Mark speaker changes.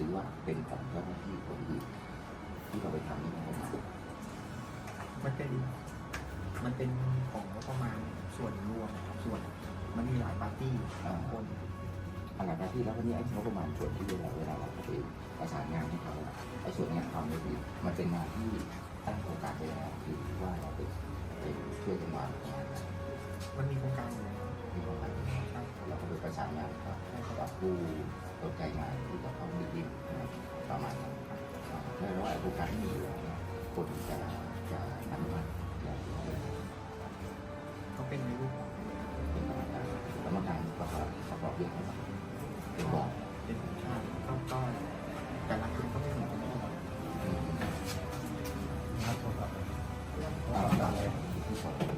Speaker 1: รือว่าเป็นของเจ้าหน้าที่คนอื่นที่เราไปทำนี่ประมาณ
Speaker 2: มันเป็นมันเป็นของงบประมาณส่วนรวมครับส่วน มันมีหลายปาร์ตี้หลายคน
Speaker 1: อะไรหน้าที่แล้วก็นี่ไอ้งบประมาณส่วนที่เวลาเวลาเราไปประสานงานให้เขาอะไอ้ส่วนเนี้ยทำไม่ดีมันเป็นงานที่ตั้งโครงการไปแล้วคือว่าเราไปไปช่วยกันวางงาน
Speaker 2: มันมีโครงการอยู่แล้ว
Speaker 1: ที่โครงการไปแล้ว
Speaker 2: ใช่
Speaker 1: เราก็ไปประสานงานกับกับผู้สนใจงานที่จะเข้าดีดี โอกาสที่มีคนจะจะนำมาเขาเป็นในรูปเป็นกรรมการกรรมการประกอบประกอบเยอะมากเป็บอร์เป็นชาติก็ก็แต่ละคน
Speaker 2: ก็ไม่เหมือนกันนะครับผมครับ